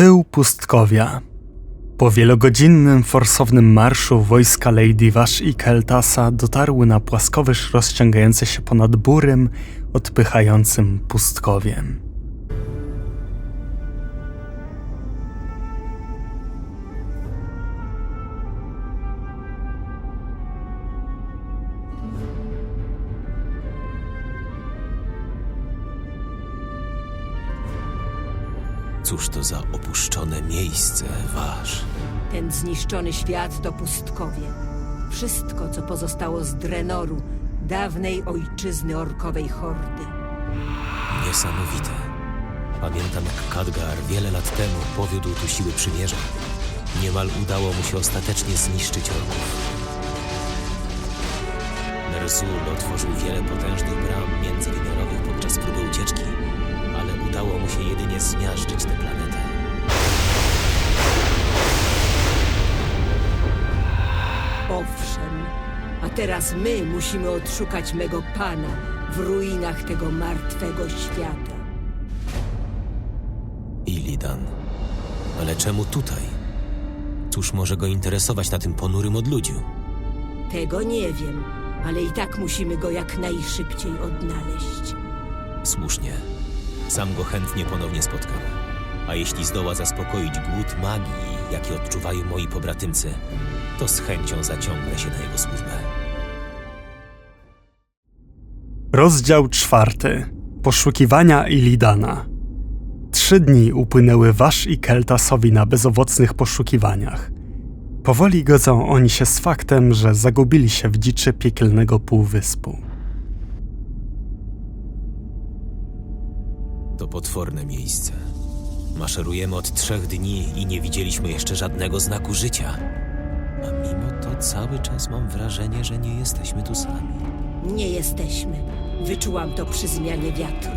Pył pustkowia. Po wielogodzinnym forsownym marszu wojska Lady Wash i Keltasa dotarły na płaskowyż rozciągający się ponad burym, odpychającym pustkowiem. Cóż to za opuszczone miejsce, wasz? Ten zniszczony świat to pustkowie. Wszystko, co pozostało z Drenoru, dawnej ojczyzny orkowej hordy. Niesamowite. Pamiętam, jak Khadgar wiele lat temu powiódł tu siły przymierza. Niemal udało mu się ostatecznie zniszczyć orków. Ner'zhul otworzył wiele potężnych bram międzywymiarowych podczas próby ucieczki, ale udało mu się jedynie zmiażdżyć tę planetę. Owszem, a teraz my musimy odszukać mego pana w ruinach tego martwego świata. Illidan. Ale czemu tutaj? Cóż może go interesować na tym ponurym odludziu? Tego nie wiem, ale i tak musimy go jak najszybciej odnaleźć. Słusznie. Sam go chętnie ponownie spotkam. A jeśli zdoła zaspokoić głód magii, jaki odczuwają moi pobratymcy, to z chęcią zaciągnę się na jego służbę. Rozdział czwarty. Poszukiwania Illidana. Trzy dni upłynęły Wasz i Keltasowi na bezowocnych poszukiwaniach. Powoli godzą oni się z faktem, że zagubili się w dziczy piekielnego półwyspu. To potworne miejsce. Maszerujemy od trzech dni i nie widzieliśmy jeszcze żadnego znaku życia. Cały czas mam wrażenie, że nie jesteśmy tu sami. Nie jesteśmy. Wyczułam to przy zmianie wiatru.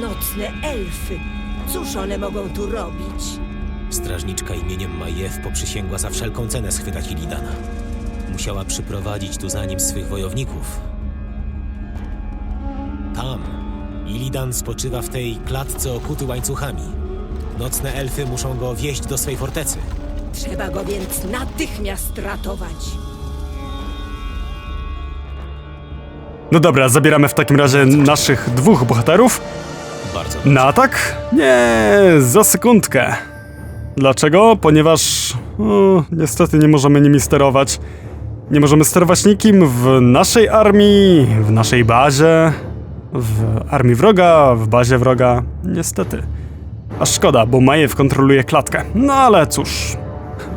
Nocne elfy. Cóż one mogą tu robić? Strażniczka imieniem Majew poprzysięgła za wszelką cenę schwytać Illidana. Musiała przyprowadzić tu za nim swych wojowników. Tam Illidan spoczywa w tej klatce okuty łańcuchami. Nocne elfy muszą go wieźć do swej fortecy. Trzeba go więc natychmiast ratować. No dobra, zabieramy w takim razie naszych dwóch bohaterów Bardzo na atak? Nie, za sekundkę. Dlaczego? Ponieważ o, niestety nie możemy nimi sterować. Nie możemy sterować nikim w naszej armii, w naszej bazie, w armii wroga, w bazie wroga. Niestety. A szkoda, bo Majew kontroluje klatkę. No ale cóż.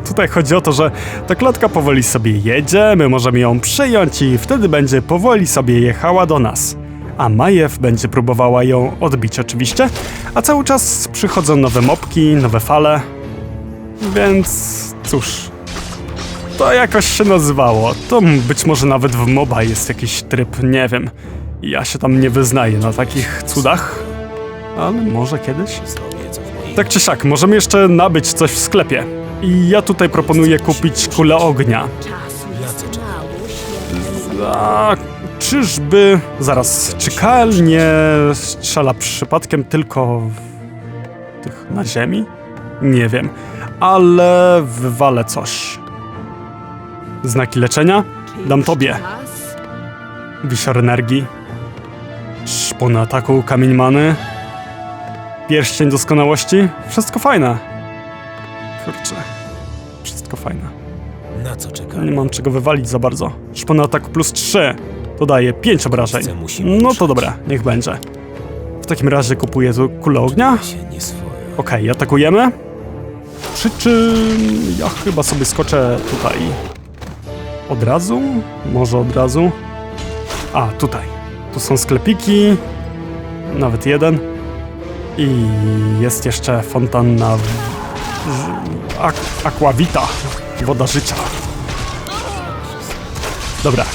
Tutaj chodzi o to, że ta klatka powoli sobie jedzie, my możemy ją przejąć i wtedy będzie powoli sobie jechała do nas. A Majew będzie próbowała ją odbić oczywiście, a cały czas przychodzą nowe mopki, nowe fale. Więc cóż, to jakoś się nazywało. To być może nawet w MOBA jest jakiś tryb, nie wiem. Ja się tam nie wyznaję na takich cudach, ale może kiedyś. Tak czy siak, możemy jeszcze nabyć coś w sklepie. I ja tutaj proponuję kupić kulę ognia. A czyżby... Zaraz, czy Kael nie strzela przypadkiem tylko w tych na ziemi? Nie wiem, ale wywalę coś. Znaki leczenia? Dam tobie. Wisior energii. Szpon ataku, kamień many. Pierścień doskonałości. Wszystko fajne. Kurczę. Wszystko fajne. Na co Ja czekam? nie mam czego wywalić za bardzo. Szpon ataku plus 3. To daje 5 obrażeń. No to dobra, niech będzie. W takim razie kupuję tu kulę ognia. Okej, atakujemy. Przy czym ja chyba sobie skoczę tutaj. Od razu? Może od razu? A, tutaj. Tu są sklepiki. Nawet jeden. I jest jeszcze fontanna. Ak aquavita. Woda życia. Dobra.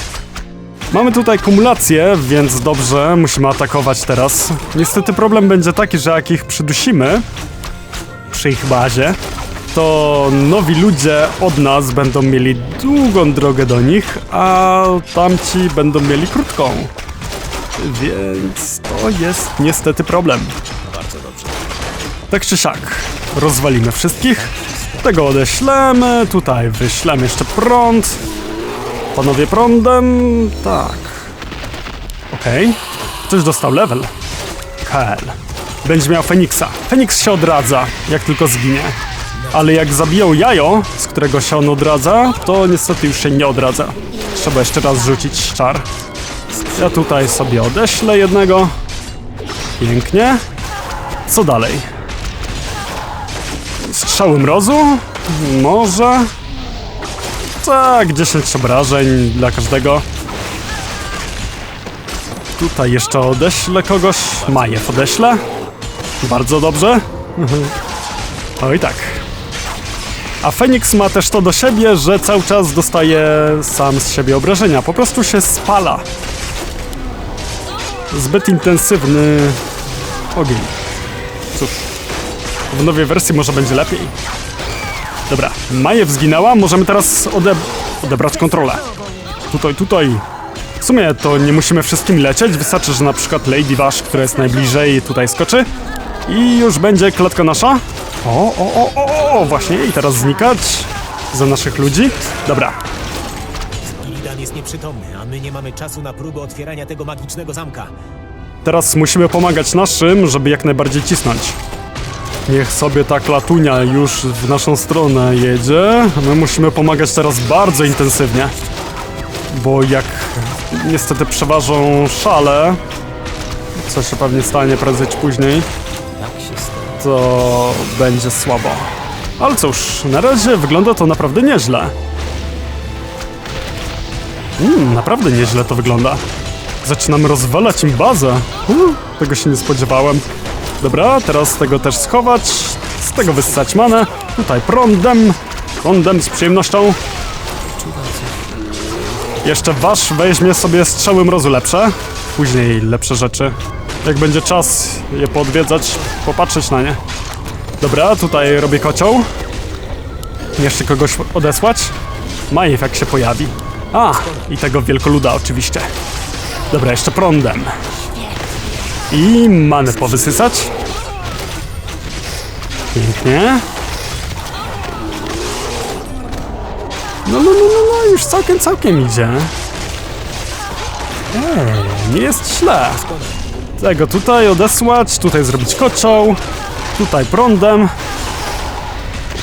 Mamy tutaj kumulację, więc dobrze, musimy atakować teraz. Niestety problem będzie taki, że jak ich przydusimy, przy ich bazie, to nowi ludzie od nas będą mieli długą drogę do nich, a tamci będą mieli krótką. więc to jest niestety problem. Tak czy siak, rozwalimy wszystkich. Tego odeślemy, tutaj wyślemy jeszcze prąd. Panowie prądem, tak. Okej. Ktoś dostał level. Hell. Będzie miał Feniksa. Feniks się odradza, jak tylko zginie. Ale jak zabiją jajo, z którego się on odradza, to niestety już się nie odradza. Trzeba jeszcze raz rzucić czar. Ja tutaj sobie odeślę jednego. Pięknie. Co dalej? Strzały mrozu? Może? Tak, 10 obrażeń dla każdego. Tutaj jeszcze odeślę kogoś. Majew odeślę. Bardzo dobrze. Oj tak. A Feniks ma też to do siebie, że cały czas dostaje sam z siebie obrażenia. Po prostu się spala. Zbyt intensywny ogień. Cóż, w nowej wersji może będzie lepiej. Dobra, Majew zginęła, możemy teraz ode odebrać kontrolę. Tutaj, tutaj. W sumie to nie musimy wszystkim lecieć, wystarczy, że na przykład Lady Vash, która jest najbliżej, tutaj skoczy. I już będzie klatka nasza. O, o, o, o, o, właśnie, i teraz znikać za naszych ludzi. Dobra, Illidan jest nieprzytomny, a my nie mamy czasu na próbę otwierania tego magicznego zamka. Teraz musimy pomagać naszym, żeby jak najbardziej cisnąć. Niech sobie ta klatunia już w naszą stronę jedzie. My musimy pomagać teraz bardzo intensywnie. Bo jak niestety przeważą szale, co się pewnie stanie prędzej czy później, to będzie słabo. Ale cóż, na razie wygląda to naprawdę nieźle. Mm, naprawdę nieźle to wygląda. Zaczynamy rozwalać im bazę. Uh, tego się nie spodziewałem. Dobra, teraz tego też schować. Z tego wyssać manę. Tutaj prądem. Prądem z przyjemnością. Jeszcze wasz weźmie sobie strzały mrozu lepsze. Później lepsze rzeczy. Jak będzie czas je poodwiedzać, popatrzeć na nie. Dobra, tutaj robię kocioł. Jeszcze kogoś odesłać. Majew jak się pojawi. A, i tego wielkoluda oczywiście. Dobra, jeszcze prądem. I manę powysysać. Pięknie. No, no, no, no, no, już całkiem, całkiem idzie. Ej, nie jest źle. Tego tutaj odesłać, tutaj zrobić kocioł, tutaj prądem.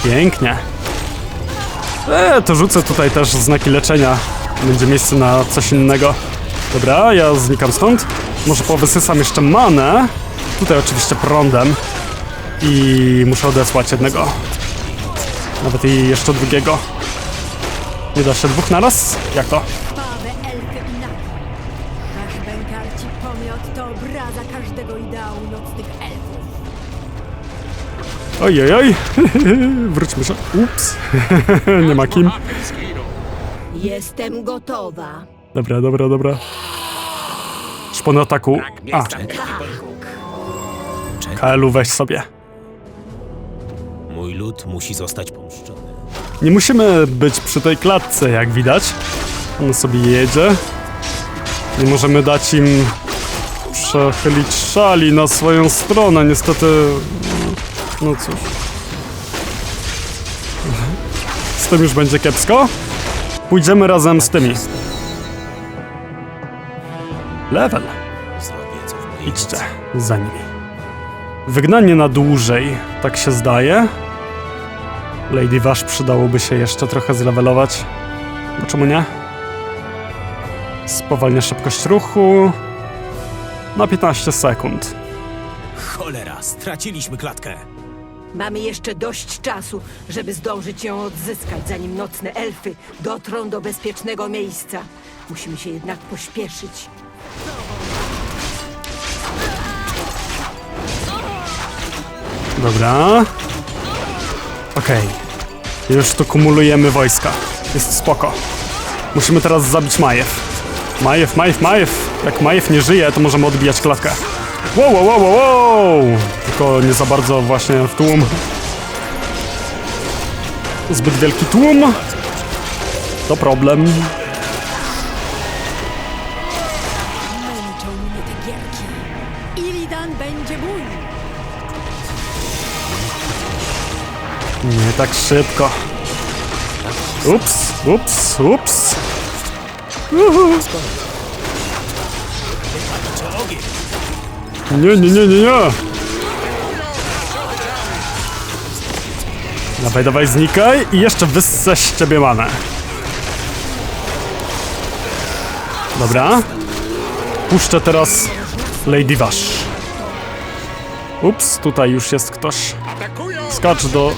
Pięknie. E, to rzucę tutaj też znaki leczenia. Będzie miejsce na coś innego. Dobra, ja znikam stąd. Może powysysam jeszcze manę. Tutaj oczywiście prądem. I muszę odesłać jednego. Nawet i jeszcze drugiego. Nie da się dwóch naraz? Jak to? Oj, oj, oj. Wróćmy się. Ups. Nie ma kim. Jestem gotowa. Dobra, dobra, dobra. Szpon ataku. A, weź sobie. Mój lud musi zostać pomszczony. Nie musimy być przy tej klatce, jak widać. On sobie jedzie. Nie możemy dać im przechylić szali na swoją stronę. Niestety, no cóż. Z tym już będzie kiepsko. Pójdziemy razem z tymi. Level. Idźcie za nimi. Wygnanie na dłużej, tak się zdaje. Lady Vash przydałoby się jeszcze trochę zlevelować. Bo czemu nie? Spowalnia szybkość ruchu. Na 15 sekund. Cholera, straciliśmy klatkę. Mamy jeszcze dość czasu, żeby zdążyć ją odzyskać, zanim nocne elfy dotrą do bezpiecznego miejsca. Musimy się jednak pośpieszyć. Dobra. Okej. Już tu kumulujemy wojska. Jest spoko. Musimy teraz zabić Majew. Majew, Majew, Majew. Jak Majew nie żyje, to możemy odbijać klatkę. Wow, wow, wow, wow, wow. Tylko nie za bardzo właśnie w tłum. Zbyt wielki tłum. To problem. Nie tak szybko. Ups, ups, ups. Uhu. Nie, nie, nie, nie, nie. Dawaj, dawaj, znikaj i jeszcze wyssę z ciebie manę. Dobra. Puszczę teraz Lady Wash. Ups, tutaj już jest ktoś. Skacz do...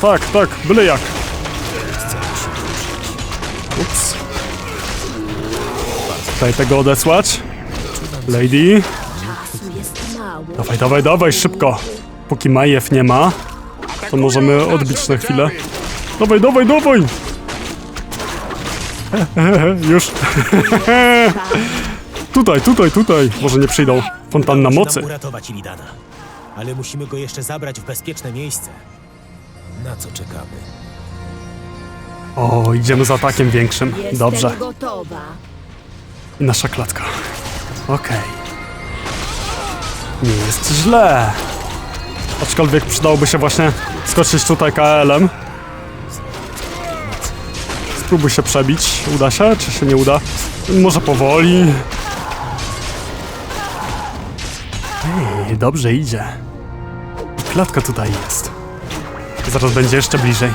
Tak, tak, byle jak. Ups. Tutaj tego odesłać. Lady. Dawaj, dawaj, dawaj, szybko. Póki Majew nie ma, to możemy odbić na chwilę. Dawaj, dawaj, dawaj! Już. tutaj, tutaj, tutaj. Może nie przyjdą. Fontanna mocy. Ale musimy go jeszcze zabrać w bezpieczne miejsce. Na co czekamy? O, idziemy z atakiem większym. Jestem Dobrze. gotowa. I nasza klatka. Okej. Nie jest źle. Aczkolwiek przydałoby się właśnie skoczyć tutaj KL-em. Spróbuj się przebić. Uda się, czy się nie uda? Może powoli. Ej, dobrze idzie. Klatka tutaj jest. Zaraz będzie jeszcze bliżej.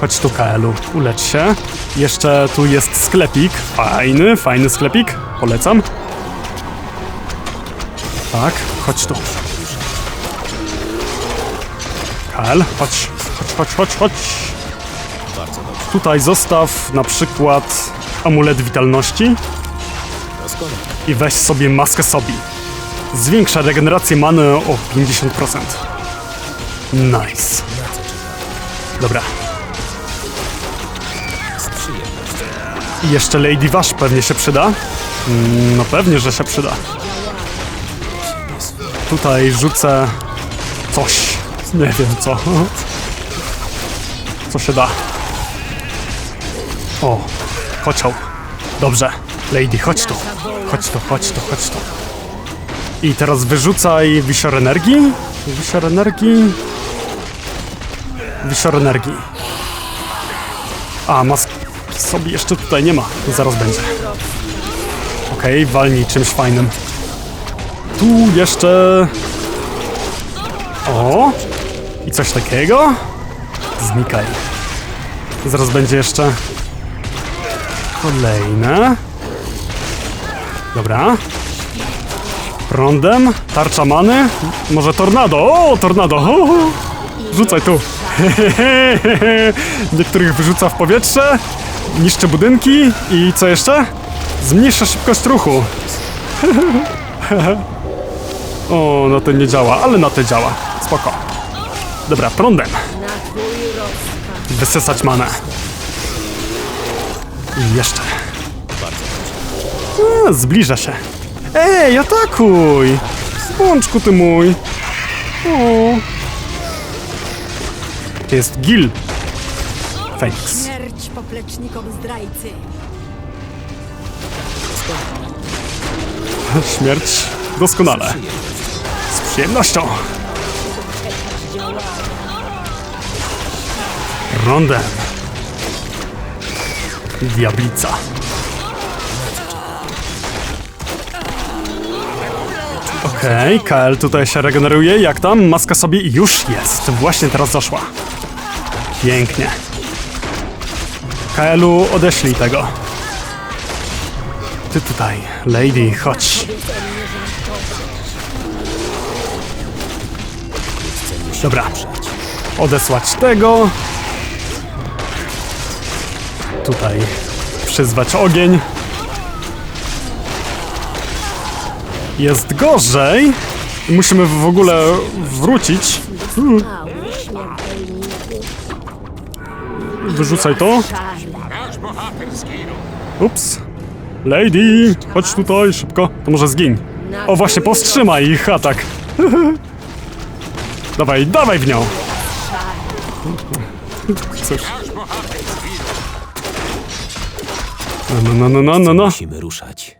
Chodź tu, KL-u, ulecz się. Jeszcze tu jest sklepik. Fajny, fajny sklepik. Polecam. Tak, chodź tu. KL, chodź, chodź, chodź, chodź, chodź. Tutaj zostaw na przykład amulet witalności i weź sobie maskę sobie. Zwiększa regenerację many o 50%. Nice. Dobra. I jeszcze Lady Wash pewnie się przyda. Mm, No pewnie, że się przyda. Tutaj rzucę coś. Nie wiem co. Co się da. O, kocioł. Dobrze. Lady, chodź tu. Chodź tu, chodź tu, chodź tu. I teraz wyrzucaj wisior energii. Wisior energii. Wisior energii. A, maski sobie jeszcze tutaj nie ma. Zaraz będzie. Okej, walnij czymś fajnym. Tu jeszcze... O! I coś takiego? Znikaj. Zaraz będzie jeszcze... Kolejne. Dobra. Prądem, tarcza many, może tornado. O, tornado! Rzucaj tu. Niektórych wyrzuca w powietrze, niszczy budynki i co jeszcze? Zmniejsza szybkość ruchu. o, na to nie działa, ale na to działa. Spoko. Dobra, prądem. Wysysać manę. I jeszcze. A, zbliża się. Ej, atakuj! Bączku ty mój. O. Jest Gil. Feniks. Śmierć poplecznikom zdrajcy. Śmierć doskonale. Z przyjemnością. Rondem. Diablica. Okej, KL tutaj się regeneruje. Jak tam? Maska sobie już jest. Właśnie teraz doszła. Pięknie. KL-u odeślij tego. Ty tutaj, lady, chodź. Dobra. Odesłać tego. Tutaj przyzwać ogień. Jest gorzej. Musimy w ogóle wrócić. Hmm, Wyrzucaj to. Ups. Lady, chodź tutaj szybko. To może zgiń. O właśnie, powstrzymaj ich atak. dawaj, dawaj w nią. Cóż. No, no, no, no, no, no. Musimy ruszać.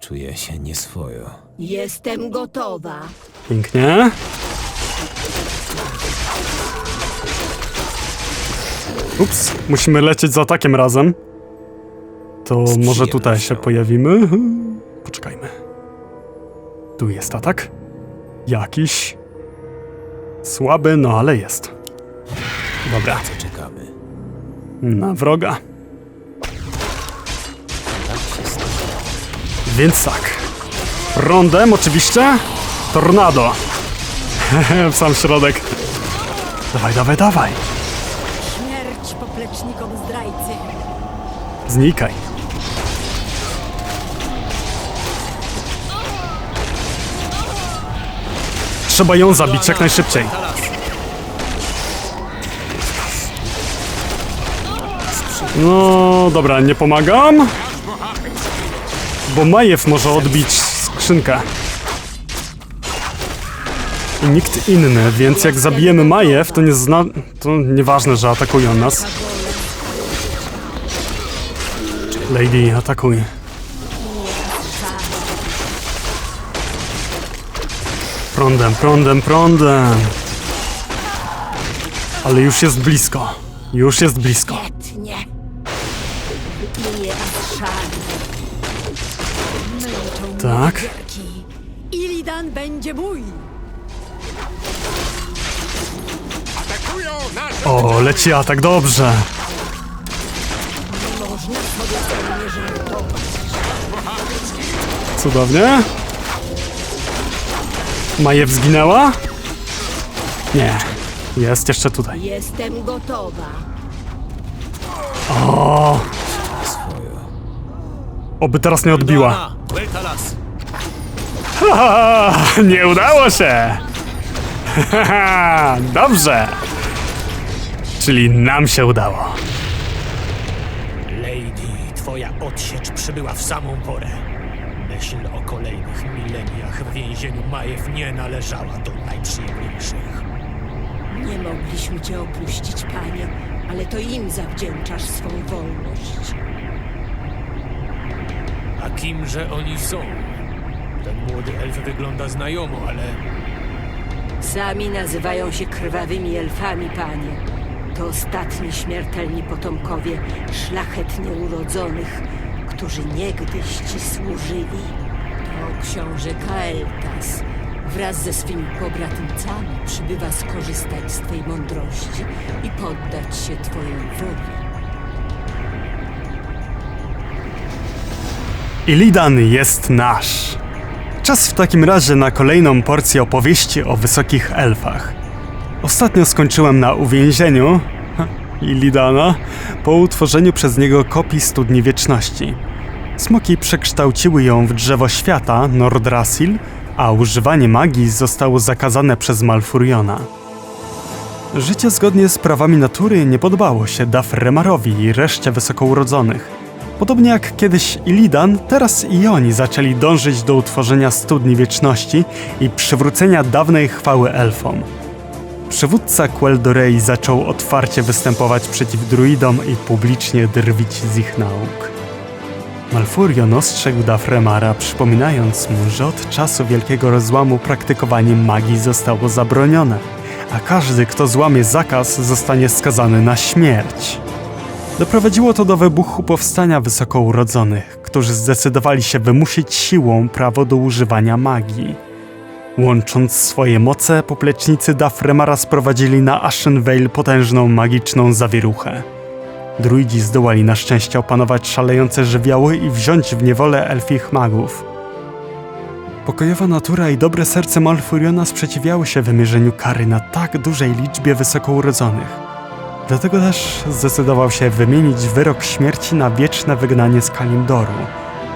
Czuję się nieswojo. Jestem gotowa. Pięknie. Ups, musimy lecieć za atakiem razem. To Z może tutaj się pojawimy. Poczekajmy. Tu jest atak. Jakiś. Słaby, no ale jest. Dobra, Co czekamy? na wroga. Więc tak. Rondem oczywiście. Tornado. w sam środek. Dawaj, dawaj, dawaj. Znikaj. Trzeba ją zabić jak najszybciej. No dobra, nie pomagam. Bo Majew może odbić skrzynkę. I nikt inny, więc jak zabijemy Majew, to nie zna... To nieważne, że atakują nas. Lady, atakuj. Prądem, prądem, prądem. Ale już jest blisko. Już jest blisko. Tak. Illidan będzie mój. O, leci atak, dobrze. Cudownie. Majew zginęła? Nie. Jest jeszcze tutaj. Jestem gotowa. O, oby teraz nie odbiła. Weltalas! Haha, nie udało się! Haha, Dobrze! Czyli nam się udało. Twoja odsiecz przybyła w samą porę. Myśl o kolejnych mileniach w więzieniu Majew nie należała do najprzyjemniejszych. Nie mogliśmy cię opuścić, panie, ale to im zawdzięczasz swą wolność. A kimże oni są? Ten młody elf wygląda znajomo, ale Sami nazywają się krwawymi elfami, panie. To ostatni śmiertelni potomkowie szlachetnie urodzonych, którzy niegdyś ci służyli. To książę Kael'thas wraz ze swymi pobratymcami przybywa skorzystać z twej mądrości i poddać się twojej woli. Illidan jest nasz. Czas w takim razie na kolejną porcję opowieści o wysokich elfach. Ostatnio skończyłem na uwięzieniu Illidana po utworzeniu przez niego kopii Studni Wieczności. Smoki przekształciły ją w drzewo świata Nordrasil, a używanie magii zostało zakazane przez Malfuriona. Życie zgodnie z prawami natury nie podobało się Dafremarowi i reszcie wysokourodzonych. Podobnie jak kiedyś Illidan, teraz i oni zaczęli dążyć do utworzenia Studni Wieczności i przywrócenia dawnej chwały elfom. Przywódca Quel'Dorei zaczął otwarcie występować przeciw druidom i publicznie drwić z ich nauk. Malfurion ostrzegł Dafremara, przypominając mu, że od czasu Wielkiego Rozłamu praktykowanie magii zostało zabronione, a każdy, kto złamie zakaz, zostanie skazany na śmierć. Doprowadziło to do wybuchu powstania wysokourodzonych, którzy zdecydowali się wymusić siłą prawo do używania magii. Łącząc swoje moce, poplecznicy Dafremara sprowadzili na Ashenvale potężną magiczną zawieruchę. Druidzi zdołali na szczęście opanować szalejące żywioły i wziąć w niewolę elfich magów. Pokojowa natura i dobre serce Malfuriona sprzeciwiały się wymierzeniu kary na tak dużej liczbie wysokourodzonych. Dlatego też zdecydował się wymienić wyrok śmierci na wieczne wygnanie z Kalimdoru,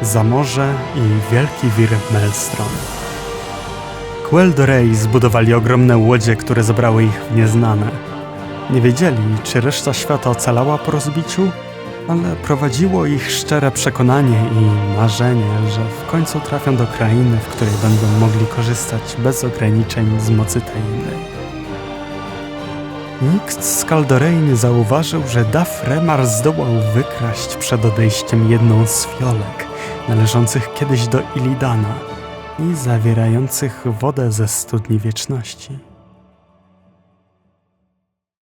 za morze i wielki wir Maelstrom. Quel'Dorei zbudowali ogromne łodzie, które zabrały ich w nieznane. Nie wiedzieli, czy reszta świata ocalała po rozbiciu, ale prowadziło ich szczere przekonanie i marzenie, że w końcu trafią do krainy, w której będą mogli korzystać bez ograniczeń z mocy tajemnej. Nikt z Kaldorei nie zauważył, że Dafremar zdołał wykraść przed odejściem jedną z fiolek, należących kiedyś do Illidana. I zawierających wodę ze studni wieczności.